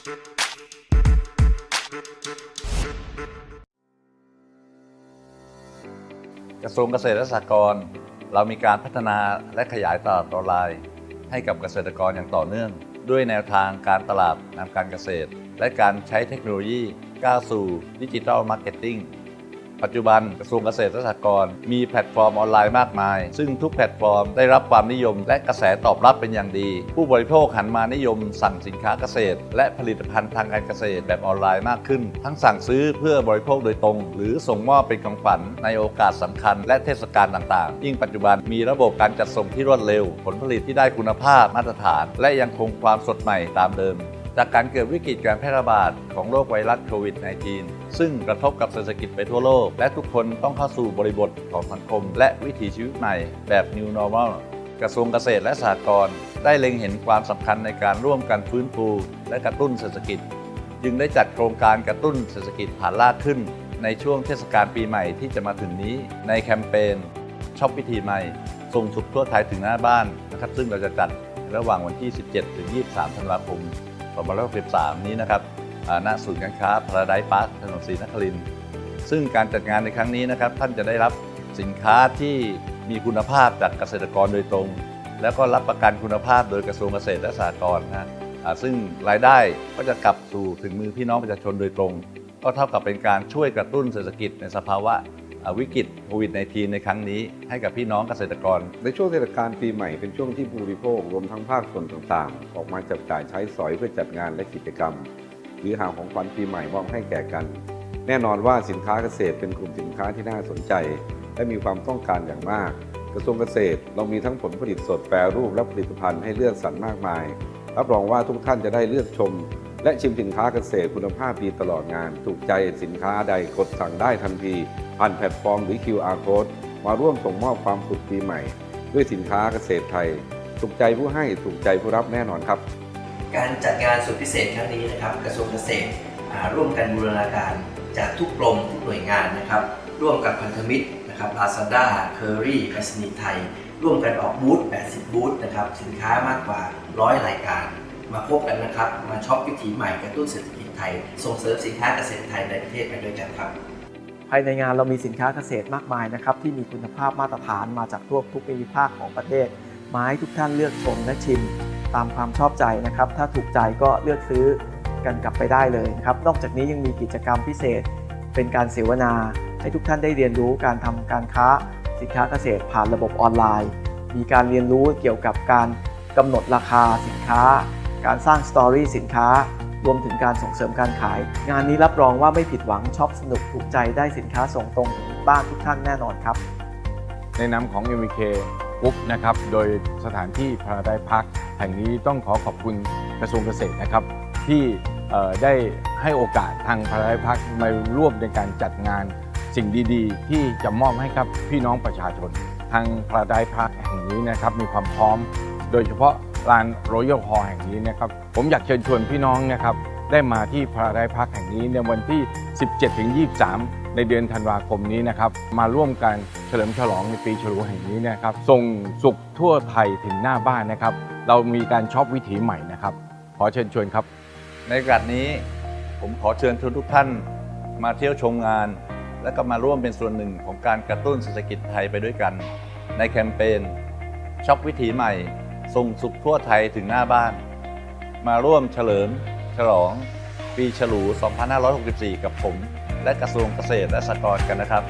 กระทรวงเกษตรและสหกรณ์เรามีการพัฒนาและขยายตลาดออนไลน์ ให้กับเกษตรกรอย่างต่อเนื่อง ด้วยแนวทางการตลาดนำการเกษตร และการใช้เทคโนโลยีก้าวสู่ดิจิทัลมาร์เก็ตติ้ง ปัจจุบันกระทรวงเกษตรและสหกรณ์มีแพลตฟอร์มออนไลน์มากมาย ซึ่งทุกแพลตฟอร์มได้รับความนิยม และกระแสตอบรับเป็นอย่างดี ผู้บริโภคหันมานิยม สั่งสินค้าเกษตร และผลิตภัณฑ์ทางการเกษตรแบบออนไลน์มากขึ้น ทั้งสั่งซื้อเพื่อบริโภคโดยตรง หรือส่งมอบเป็นของขวัญในโอกาสสำคัญ และเทศกาลต่างๆ ยิ่งปัจจุบันมีระบบการจัดส่งที่รวดเร็ว ผลผลิตที่ได้คุณภาพมาตรฐาน และยังคงความสดใหม่ตามเดิม จากการเกิดวิกฤตการแพร่ระบาดของโรคไวรัสโควิด -19 ซึ่งกระทบกับเศรษฐกิจไปทั่วโลก และทุกคนต้องเข้าสู่บริบทของสังคม และวิถีชีวิตใหม่แบบ New Normal กระทรวงเกษตรและสหกรณ์ได้เล็งเห็นความสำคัญในการร่วมกันฟื้นฟูและกระตุ้นเศรษฐกิจ จึงได้จัดโครงการกระตุ้นเศรษฐกิจผ่านลากขึ้น ในช่วงเทศกาลปีใหม่ที่จะมาถึงนี้ ในแคมเปญช็อปวิธีใหม่ ส่งสุขทั่วไทยถึงหน้าบ้านนะครับซึ่งเราจะจัดระหว่างวันที่ 17 ถึง 23 ธันวาคม 2563 นี้นะครับ ณศูนย์การค้าพาราไดพาร์คถนนศรีนครินทร์ซึ่งการจัดงานในครั้งนี้นะครับ ท่านจะได้รับสินค้าที่มีคุณภาพจากเกษตรกรโดยตรง แล้วก็รับประกันคุณภาพโดยกระทรวงเกษตรและสหกรณ์นะซึ่งรายได้ก็จะกลับสู่ถึงมือพี่น้องประชาชนโดยตรง ก็เท่ากับเป็นการช่วยกระตุ้นเศรษฐกิจในสภาวะวิกฤตโควิด -19 ในครั้งนี้ให้กับพี่น้องเกษตรกร ในช่วงเทศกาลปีใหม่เป็นช่วงที่ผู้บริโภครวมทั้งภาคส่วนต่างๆ ออกมาจับจ่ายใช้สอยเพื่อจัดงานและกิจกรรม หรือหาของขวัญปีใหม่มอบให้แก่กัน แน่นอนว่าสินค้าเกษตรเป็นกลุ่มสินค้าที่น่าสนใจ และมีความต้องการอย่างมาก กระทรวงเกษตรเรามีทั้งผลผลิตสดแปรรูปและผลิตภัณฑ์ให้เลือกสรรมากมาย รับรองว่าทุกท่านจะได้เลือกชม และชิมสินค้าเกษตรคุณภาพดีตลอดงาน ถูกใจสินค้าใดกดสั่งได้ทันทีผ่านแพลตฟอร์มหรือ QR code มาร่วมส่งมอบความสุขปีใหม่ ด้วยสินค้าเกษตรไทยถูกใจผู้ให้ถูกใจผู้รับแน่นอนครับ การจัดงานสุดพิเศษครั้งนี้นะครับ กระทรวงเกษตรร่วมกันบูรณาการจากทุกกรมทุกหน่วยงานนะครับ ร่วมกับพันธมิตรนะครับลาซาด้าเคอรี่ไปรษณีย์ไทย ร่วมกันออกบูธ 80 บูธนะครับ สินค้ามากกว่า 100 รายการ มาพบกันนะครับ มาช็อปวิถีใหม่กระตุ้นเศรษฐกิจไทย ส่งเสริมสินค้าเกษตรไทยในประเทศไปด้วยกันครับ ภายในงานเรามีสินค้าเกษตรมากมายนะครับ ที่มีคุณภาพมาตรฐานมาจากทั่วทุกภูมิภาคของประเทศ มาให้ทุกท่านเลือกชมและชิม ตามความชอบใจนะครับ ถ้าถูกใจก็เลือกซื้อกันกลับไปได้เลยนะครับ นอกจากนี้ยังมีกิจกรรมพิเศษ เป็นการเสวนา ให้ทุกท่านได้เรียนรู้การทำการค้าสินค้าเกษตรผ่านระบบออนไลน์ มีการเรียนรู้เกี่ยวกับการกำหนดราคาสินค้า การสร้างสตอรี่สินค้ารวมถึงการส่งเสริมการขาย งานนี้รับรองว่าไม่ผิดหวังช็อปสนุกถูกใจได้สินค้าส่งตรงถึงบ้านทุกท่านแน่นอนครับ ในนามของ MVK ปุ๊บนะครับ โดยสถานที่พาราไดพักแห่งนี้ต้องขอขอบคุณกระทรวงเกษตรนะครับ ที่ได้ให้โอกาสทางพาราไดพักมาร่วมในการจัดงานสิ่งดีๆ ที่จะมอบให้กับพี่น้องประชาชน ทางพาราไดพักแห่งนี้นะครับมีความพร้อม โดยเฉพาะลานรอยัลฮอลแห่งนี้นะครับ ผมอยากเชิญชวนพี่น้องนะครับได้มาที่พาราไดพักแห่งนี้ในวันที่ 17-23 ในเดือนธันวาคมนี้นะครับ มาร่วมกัน เฉลิมฉลองในปีฉลูแห่งนี้นะครับส่งสุขทั่วไทยถึงหน้าบ้านนะครับ เรามีการช็อปวิถีใหม่นะครับ ขอเชิญชวนครับ ในโอกาสนี้ผมขอเชิญชวนทุกท่านมาเที่ยวชมงาน และก็มาร่วมเป็นส่วนหนึ่งของการกระตุ้นเศรษฐกิจไทยไปด้วยกัน ในแคมเปญช็อปวิถีใหม่ ส่งสุขทั่วไทยถึงหน้าบ้าน มาร่วมเฉลิมฉลอง ปีฉลู 2564 กับผม และกระทรวงเกษตรและสหกรณ์กันนะครับ